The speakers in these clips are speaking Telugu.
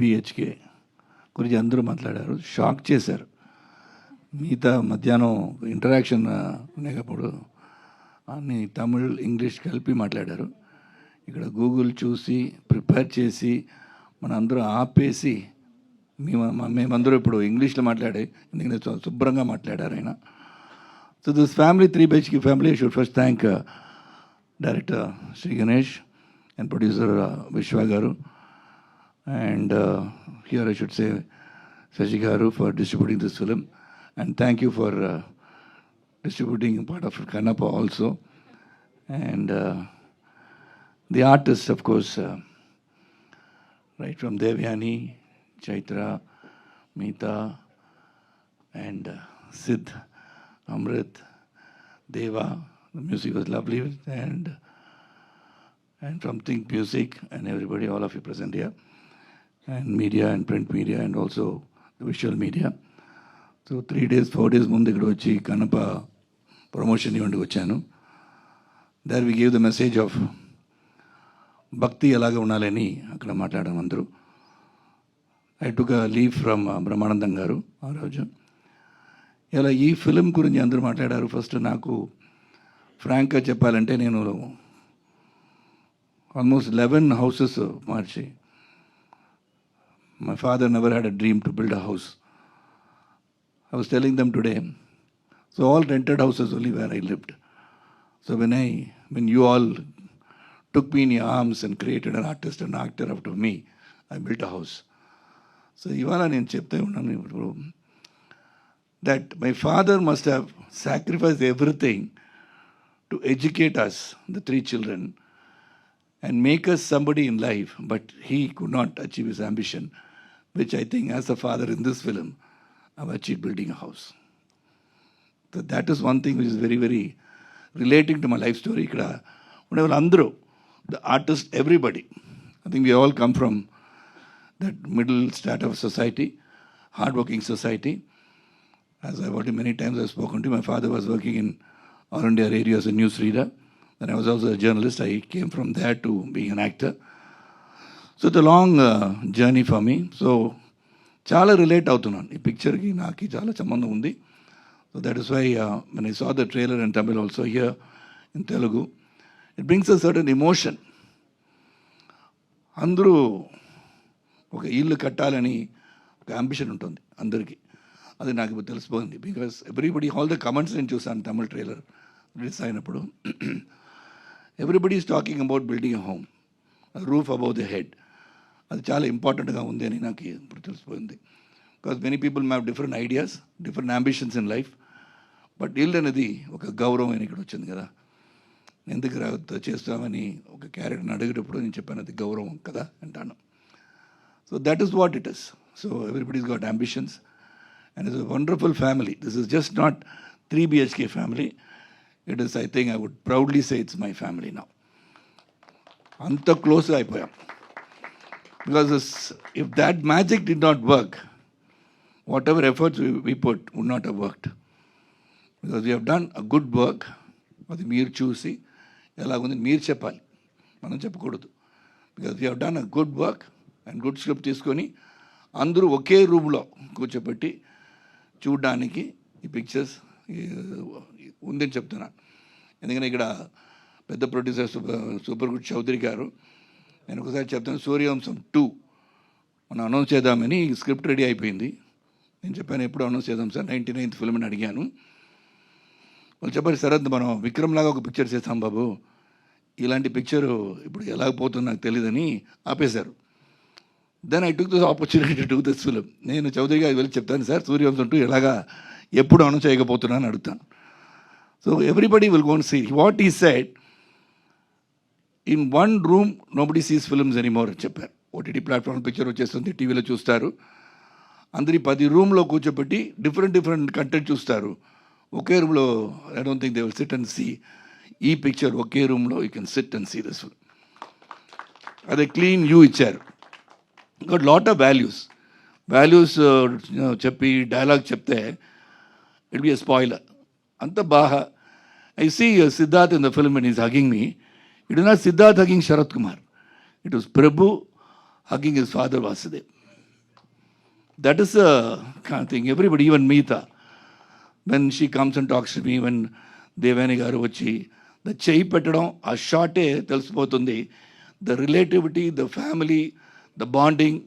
బిహెచ్కే గురించి అందరూ మాట్లాడారు. షాక్ చేశారు. మిగతా మధ్యాహ్నం ఇంటరాక్షన్ ఉండేటప్పుడు అన్ని తమిళ్ ఇంగ్లీష్ కలిపి మాట్లాడారు. ఇక్కడ గూగుల్ చూసి ప్రిపేర్ చేసి మన అందరూ ఆపేసి మేము మేమందరూ ఇప్పుడు ఇంగ్లీష్లో మాట్లాడే ఎందుకంటే శుభ్రంగా మాట్లాడారు ఆయన. So this family three BHK family should first thank director Shri Ganesh and producer Vishwa గారు. and uh, here I should say Sajigaru for distributing this film, and thank you for uh, distributing part of Kanapa also, and uh, the artists, of course, uh, right from Devyani, Chaitra, Meeta, and uh, Sid, Amrit, Deva. The music was lovely, and and from Think Music and everybody, all of you present here. And media and print media and also the visual media. So three days four days ముందు ఇక్కడ వచ్చి కనప ప్రమోషన్ ఇవ్వండి వచ్చాను. There we give the message of bhakti ఎలాగ ఉండాలని అక్కడ మాట్లాడాం అందరూ. I took leave from Brahmanandam గారు ఆ రోజు. ఇలా ఈ ఫిలిం గురించి అందరూ మాట్లాడారు. ఫస్ట్ నాకు ఫ్రాంక్గా చెప్పాలంటే నేను ఆల్మోస్ట్ లెవెన్ హౌసెస్ మార్చి My father never had a dream to build a house I was telling them today. So all rented houses only where I lived. So when I, when you all took me in your arms and created an artist, an actor after me, I built a house. So ఇవాళ నేను చెప్తే ఉన్నాను ఇప్పుడు that my father must have sacrificed everything to educate us, the three children, and make us somebody in life, but he could not achieve his ambition, which I think, as a father in this film, I've achieved building a house. So that is one thing which is very, very relating to my life story. Ikkada, whenever Andro, the artist, everybody, I think we all come from that middle strata of society, hardworking society. As I've already many times I've spoken to you, my father was working in R&D Radio as a newsreader. Then I was also a journalist. I came from there to being an actor. So it long journey for me so చాలా రిలేట్ అవుతున్నాను. ఈ పిక్చర్కి నాకు చాలా సంబంధం ఉంది. సో దట్ ఇస్ వై మన I saw the trailer and Tamil also here in Telugu it brings a certain emotion అందరూ ఒక ఇల్లు కట్టాలని ఒక అంబిషన్ ఉంటుంది అందరికీ. అది నాకు ఇప్పుడు తెలిసిపోయింది. Because everybody all the comments నేను చూసాను తమిళ ట్రైలర్ రిలీజ్ అయినప్పుడు. Everybody is talking about building a home roof about the head అది చాలా ఇంపార్టెంట్గా ఉంది అని నాకు ఇప్పుడు తెలిసిపోయింది. Because many people may've different ideas different ambitions in life but ఇల్లు అనేది ఒక గౌరవం అని ఇక్కడ వచ్చింది కదా. ఎందుకు రా చేస్తామని ఒక క్యారెక్టర్ని అడిగేటప్పుడు నేను చెప్పాను అది గౌరవం కదా అంటాను. So that is what it is so everybody's got ambitions and it's wonderful family this is just not three BHK family it is I think I would proudly say it's my family నా అంత క్లోజ్గా అయిపోయాం. Because if that magic did not work whatever we, we put would నాట్ have worked. Because we have done a good work అది మీరు చూసి ఎలాగుంది మీరు చెప్పాలి. మనం చెప్పకూడదు. Because you have done a good work and good script తీసుకొని అందరూ ఒకే రూమ్లో కూర్చోబెట్టి చూడడానికి ఈ పిక్చర్స్ ఉందని చెప్తున్నా. ఎందుకంటే ఇక్కడ పెద్ద producer super super good Chowdary గారు నేను ఒకసారి చెప్తాను సూర్యవంశం టూ. మనం అనౌన్స్ చేద్దామని స్క్రిప్ట్ రెడీ అయిపోయింది. నేను చెప్పాను ఎప్పుడు అనౌన్స్ చేద్దాం సార్ నైంటీ నైన్త్ ఫిల్మ్ అని అడిగాను. వాళ్ళు చెప్పారు శరత్ మనం విక్రమ్ లాగా ఒక పిక్చర్ చేస్తాం బాబు. ఇలాంటి పిక్చరు ఇప్పుడు ఎలా పోతుందో నాకు తెలియదని ఆపేశారు. Then I took this opportunity to this film నేను చౌదరి గారికి వెళ్ళి చెప్తాను సార్ సూర్యవంశం టూ ఎలాగా ఎప్పుడు అనౌన్స్ చేయకపోతున్నాను అడుగుతాను. So everybody will gone see what ఈ set in one room nobody sees films anymore అని చెప్పారు. ఓటీటీ ప్లాట్ఫామ్ పిక్చర్ వచ్చేస్తుంది టీవీలో చూస్తారు. అందరి పది రూమ్లో కూర్చోబెట్టి డిఫరెంట్ డిఫరెంట్ కంటెంట్ చూస్తారు. ఒకే రూమ్లో I don't think they will sit and see ఈ పిక్చర్ ఒకే రూమ్లో you can sit and see this అదే క్లీన్ యూ ఇచ్చారు. Got lot of values values చెప్పి డైలాగ్ చెప్తే ఇట్ బి ఎ స్పాయిలర్ అంత బాగా. I see Siddharth in the film and is hugging me it is not Siddharth hugging Sarath Kumar it was Prabhu hugging his father Vasudev that is the kind of thing. Everybody, even Meeta, when she comes and talks to me, when దేవాని గారు వచ్చి ద చేయి పెట్టడం ఆ షార్టే తెలిసిపోతుంది the relativity the family the bonding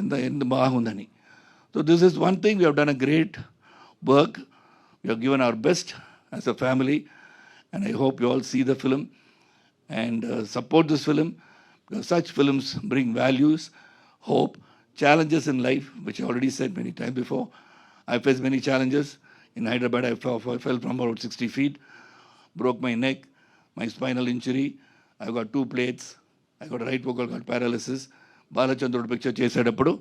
ఎంత ఎంత బాగుందని so this is one thing we have a great work we have given our best as a family and I hope you all see the film and uh, support this film because such films bring values, hope, challenges in life, which I already said many times before. I faced many challenges. In Hyderabad, I fell, I fell from about 60 feet, broke my neck, my spinal injury. I got two plates. I got right vocal cord paralysis. Balachandrudu picture చేసేటప్పుడు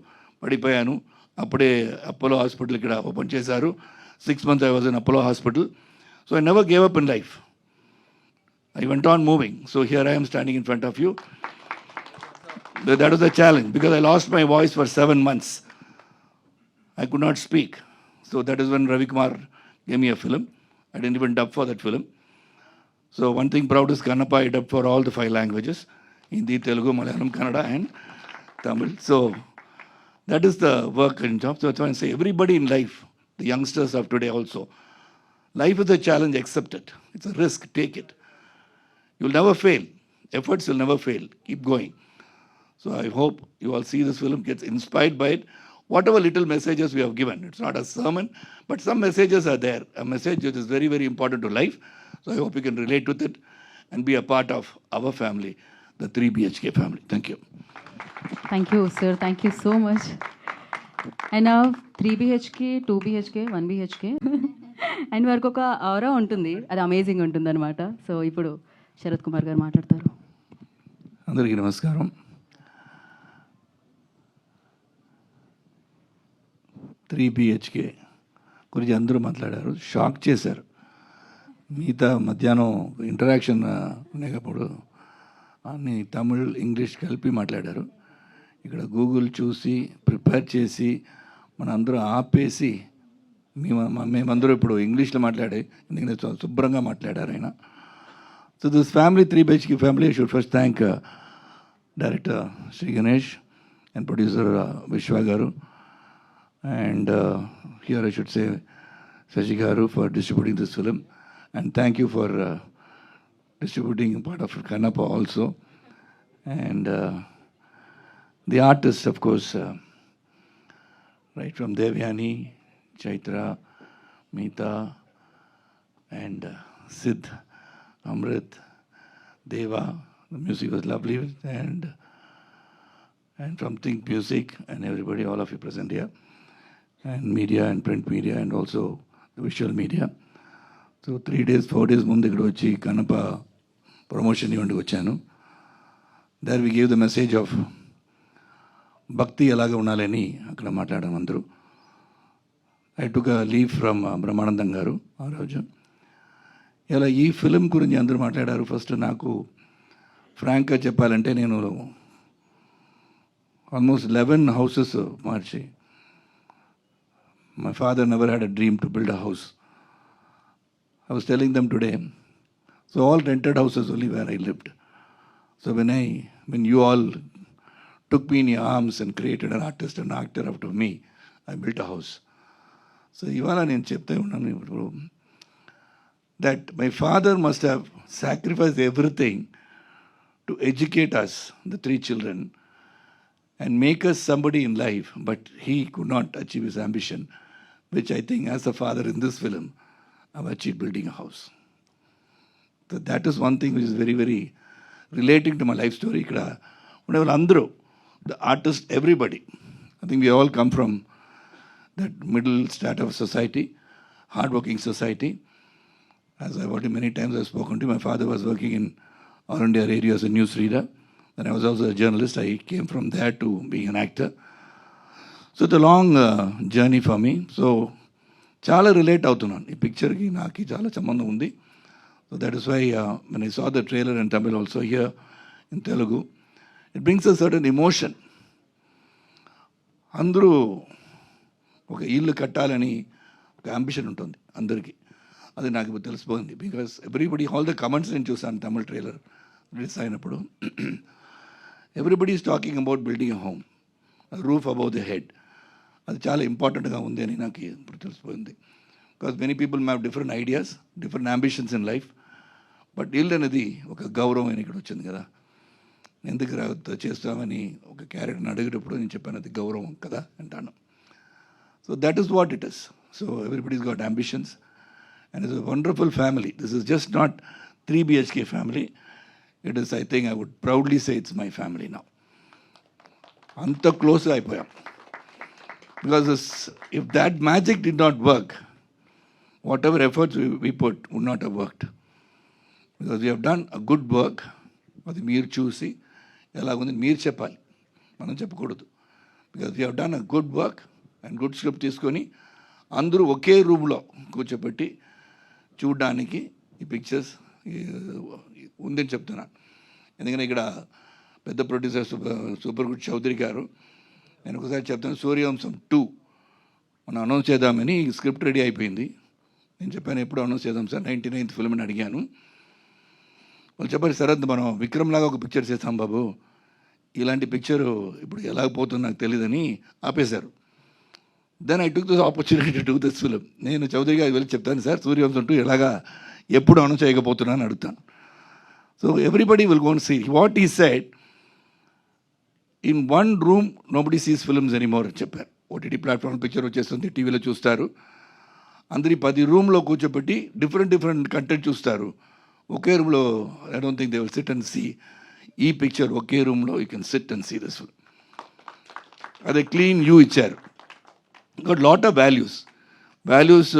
పడిపోయాను అప్పుడే అపోలో హాస్పిటల్ ఇక్కడ ఓపెన్ చేశారు six months I was in Apollo hospital so I never gave up in life I went on moving. So here I am standing in front of you. That was a challenge because I lost my voice for seven months. I could not speak. So that is when Ravi Kumar gave me a film. I didn't even dub for that film. So one thing proud is Kannapa, I dubbed for all the five languages Hindi, Telugu, Malayalam, Kannada, and Tamil. So that is the work and job. So that's why I say everybody in life, the youngsters of today also, life is a challenge, accept it. It's a risk, take it. You'll never fail. Efforts will never fail. Keep going. So I hope you all see this film, gets inspired by it. Whatever little messages we have given, it's not a sermon, but some messages are there. A message which is very, very important to life. So I hope you can relate with it and be a part of our family, the 3 BHK family. Thank you. Thank you, sir. Thank you so much. And now three BHK two BHK one BHK and వారికి ఒక ఆరా ఉంటుంది అది అమేజింగ్ ఉంటుంది అనమాట సో ఇప్పుడు శరత్ కుమార్ గారు మాట్లాడతారు. అందరికీ నమస్కారం. త్రీ బిహెచ్కే గురించి అందరూ మాట్లాడారు. షాక్ చేశారు. మిగతా మధ్యాహ్నం ఇంటరాక్షన్ ఉండేటప్పుడు అన్ని తమిళ్ ఇంగ్లీష్ కలిపి మాట్లాడారు. ఇక్కడ గూగుల్ చూసి ప్రిపేర్ చేసి మన అందరూ ఆపేసి మేము మేమందరూ ఇప్పుడు ఇంగ్లీష్లో మాట్లాడే ఎందుకంటే శుభ్రంగా మాట్లాడారు ఆయన. So this family, three BHK family, I should first thank uh, director Sri Ganesh and producer uh, Vishwa Garu. And uh, here I should say Sashi for distributing this film. And thank you for uh, distributing part of Kannapa also. And uh, the artists, of course, uh, right from Devyani, Chaitra, Meeta, and uh, Sid, Amrit, Deva. The music was lovely, and and from Think Music and everybody, all of you present here, and media and print media, and also the visual media. So three days four days ముందు ఇక్కడ వచ్చి కనప ప్రమోషన్ ఈవెంట్కి వచ్చాను there we gave the message of bhakti ఎలాగ ఉండాలని అక్కడ మాట్లాడడం అందరూ I took leave from Brahmanandam గారు ఆ రోజు ఇలా ఈ ఫిలిం గురించి అందరూ మాట్లాడారు. ఫస్ట్ నాకు ఫ్రాంక్గా చెప్పాలంటే నేను ఆల్మోస్ట్ లెవెన్ హౌసెస్ మార్చి my father never had a dream to build a house I was telling them today so all rented houses only where I lived so when I when you all took me in arms and created an artist and actor actor to me I built a house so ఇవాళ నేను చెప్తే ఉన్నాను ఇప్పుడు. That my father must have sacrifice everything to educate us the three children and make us somebody in life but he could not achieve his ambition which I think as a father in this film I achieve building a house So that is one thing which is very, very relating to my life story. ఇక్కడ ఉండే వాళ్ళందరూ the artist everybody I think we all come from that middle strata of society hard working society As I what many times I spoken to my father was working in all India Radio as a news reader. Then I was also a journalist. I came from there to being an actor. So the long journey for me so చాలా రిలేట్ అవుతున్నాను ఈ పిక్చర్కి నాకు చాలా సంబంధం ఉంది సో దట్ ఇస్ వై మన I saw the trailer and Tamil also here in Telugu it brings a certain emotion అందరూ ఒక ఇల్లు కట్టాలని ఒక అంబిషన్ ఉంటుంది అందరికీ అది నాకు ఇప్పుడు తెలిసిపోయింది. Because everybody all the comments నేను చూసాను తమిళ్ ట్రైలర్ రిలీజ్ అయినప్పుడు everybody is talking about building a home roof above the head అది చాలా ఇంపార్టెంట్గా ఉంది అని నాకు ఇప్పుడు తెలిసిపోయింది. Because many people may've different ideas different ambitions in life but ఇల్లు అనేది ఒక గౌరవం అని ఇక్కడ వచ్చింది కదా. ఎందుకు రా చేస్తామని ఒక క్యారెక్టర్ని అడిగేటప్పుడు నేను చెప్పాను అది గౌరవం కదా అంటాను. So that is what it is so everybody's got ambitions and it's wonderful family this is just not three BHK family it is I think I would proudly say it's my family నా అంత క్లోజ్గా అయిపోయాం. Because if that magic did not work whatever efforts we put would not have worked because we have done a good work అది మీరు చూసి ఎలాగుంది మీరు చెప్పాలి. మనం చెప్పకూడదు. Because we have done a good work and good script తీసుకొని అందరూ ఒకే రూమ్లో కూర్చోబెట్టి చూడడానికి ఈ పిక్చర్స్ ఉందని చెప్తున్నాను ఎందుకంటే ఇక్కడ పెద్ద producer super super good Chowdary గారు నేను ఒకసారి చెప్తాను సూర్యవంశం టూ మనం అనౌన్స్ చేద్దామని స్క్రిప్ట్ రెడీ అయిపోయింది. నేను చెప్పాను ఎప్పుడు అనౌన్స్ చేద్దాం సార్ నైంటీ నైన్త్ ఫిల్మ్ అని అడిగాను. వాళ్ళు చెప్పారు శరత్ మనం విక్రమ్ లాగా ఒక పిక్చర్ చేస్తాం బాబు. ఇలాంటి పిక్చరు ఇప్పుడు ఎలా పోతుందో నాకు తెలియదని ఆపేశారు. Then I took this opportunity to this film నేను చౌదరి గారికి వెళ్ళి చెప్తాను సార్ సూర్యవంశం టూ ఎలాగా ఎప్పుడు అను చేయకపోతున్నాను అడుగుతాను so everybody will gonna see what ఈ side in one room nobody sees films anymore అని చెప్పారు. ఓటీటీ ప్లాట్ఫామ్ పిక్చర్ వచ్చేస్తుంది టీవీలో చూస్తారు. అందరి పది రూమ్లో కూర్చోబెట్టి డిఫరెంట్ డిఫరెంట్ కంటెంట్ చూస్తారు. ఒకే రూమ్లో I don't think they will sit and see ఈ పిక్చర్ ఒకే రూమ్లో you can sit and see this అదే క్లీన్ యూ ఇచ్చారు. ఇంకా లాట్ ఆఫ్ వాల్యూస్ వాల్యూస్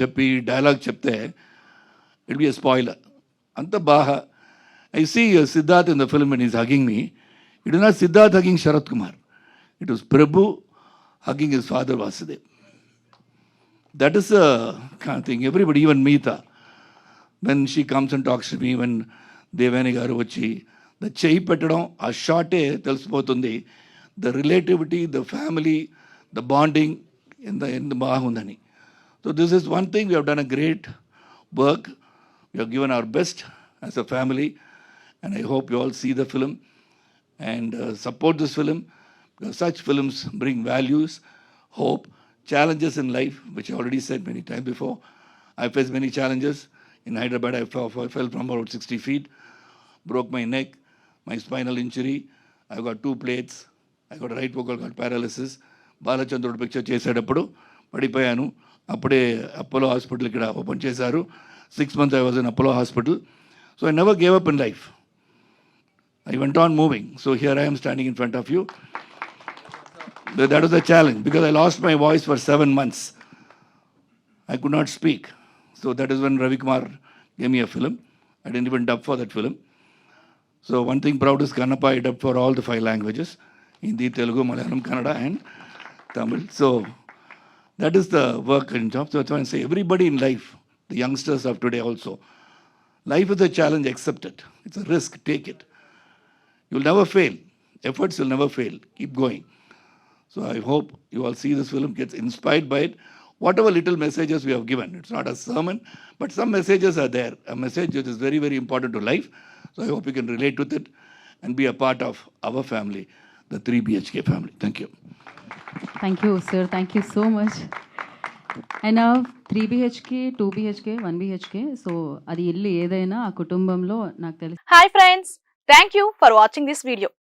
చెప్పి డైలాగ్ చెప్తే ఇట్ బి ఎ స్పాయిలర్ అంత బాగా I see Siddharth in the film and is hugging me it is not Siddharth hugging Sarath Kumar it was Prabhu hugging is father Vasudev that is thing everybody even మిగతా when she comes and talks me when Devayani గారు వచ్చి ద చేయి పెట్టడం ఆ షాటే తెలిసిపోతుంది the relativity the family the bonding in the, in the Mahagundani. So this is one thing. We have done a great work. We have given our best as a family. And I hope you all see the film and uh, support this film. Because such films bring values, hope, challenges in life, which I already said many times before. I faced many challenges. In Hyderabad, I fell, fell from about 60 feet, broke my neck, my spinal injury. I got two plates. I got a right vocal cord paralysis. Balachandrudu picture చేసేటప్పుడు పడిపోయాను. అప్పుడే అపోలో హాస్పిటల్ ఇక్కడ ఓపెన్ చేశారు. Six months I was in Apollo hospital. So I never gave up in life I went on moving so here I'm standing in front of you that is a challenge because I lost my voice for seven months I could not speak so that is one Ravikumar game a film I didn't even dub for that film so one thing proud is Kannappa I dub for all the five languages Hindi Telugu Malayalam Kannada and Tamil. So that is the work and job. So that's why I say everybody in life, the youngsters of today also, life is a challenge, accept it. It's a risk, take it. You'll never fail. Efforts will never fail. Keep going. So I hope you all see this film, gets inspired by it. Whatever little messages we have given, it's not a sermon, but some messages are there. A message which is very, very important to life. So I hope you can relate with it and be a part of our family, the 3 BHK family. Thank you. Thank you sir thank you so much and three BHK two BHK one BHK so అది ఇల్లు ఏదైనా ఆ కుటుంబంలో నాకు తెలుసు. Hi friends thank you for watching this video